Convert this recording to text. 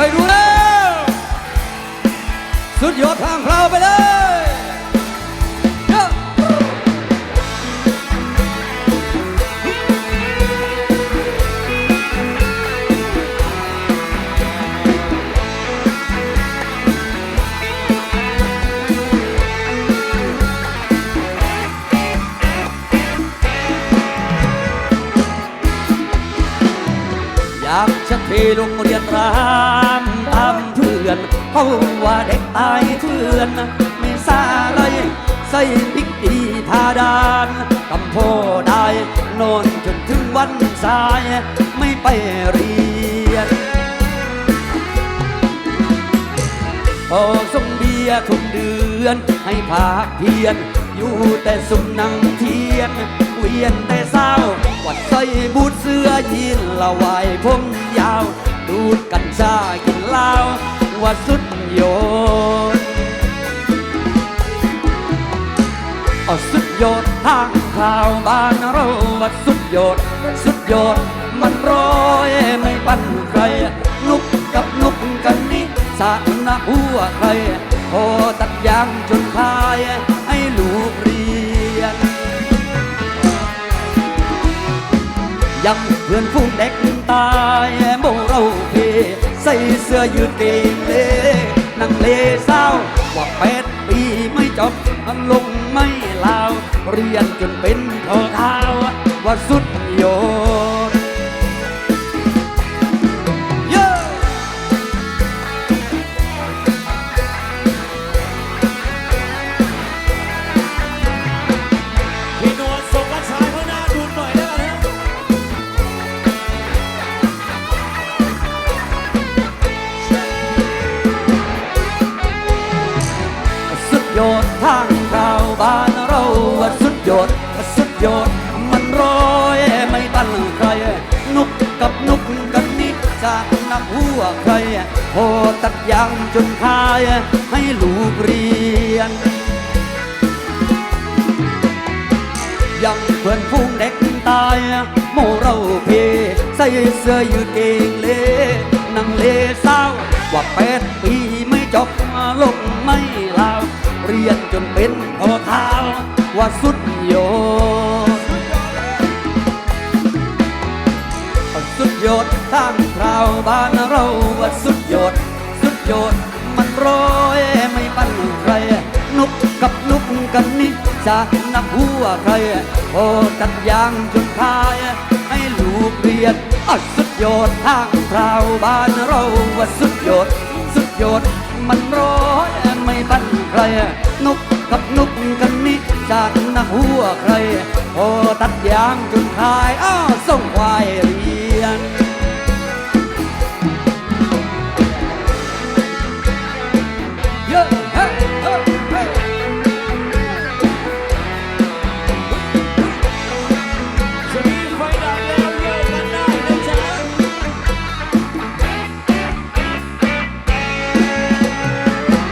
ไปดูแล้วสุดยอดทางพระ อยากจะเทลงเรียนรามตามเพื่อนเขาว่าเด็กตายเถื่อน ไม่ซาไรใส่พริกดีทาดานกำโพได้นอนจนถึงวันสาย ไม่ไปเรียน พอส่งเบียทุกเดือนให้ภาคเพียน อยู่แต่สุมนังเทียนเวียนแต่เศร้าวัดใส่บูด เสื้อยีนละวายผมยาว ดูดกัญชากินเหล้าว่าสุดโยนเอาสุดยอดทางข่าวบ้านเราว่าสุดยอดสุดยอดมันร้อยไม่ปันใคร ลุกกับลุกกันนี่สาหน้าหัวใครพอตัดยางจนคายให้ลูก ยังเพื่อนฟุ้งเด็กตายโมเราเพใส่เสื้อยืดเกงเลนั่งเลเศร้าว่าแปดปีไม่จบมันลงไม่ลาว เรียนจนเป็นทอเท้าว่าสุดโย ยอดสุดยอด มันร้อยไม่บั้นใคร นุกกับนุกกันนี่จากนักหัวใครพอตัดยางจนคาย ให้ลูกเรียน ยังเพื่อนฟูงเด็กตาย โมเราเพใส่เสื้อยืดเกงเลนั่งเลเศร้าว่าแปดปีไม่จบลงไม่ลาวเรียนจนเป็นพอเท้า ว่าสุดยอดสุดยอดทางคราวบ้านเราว่าสุดยอดสุดยอดมันร้อยไม่ปั้นใครนุกกับนุกกันนี่จากนักหัวใครพอตัดยางจนคายให้ลูกเรียนอสุดยอดทางคราวบ้านเราว่าสุดยอดสุดยอดมันร้อยไม่ปั้นใครนุกกับนุกกัน จากนักหัวใครพอตัดยางจนคายอ้าวส่งควายเรี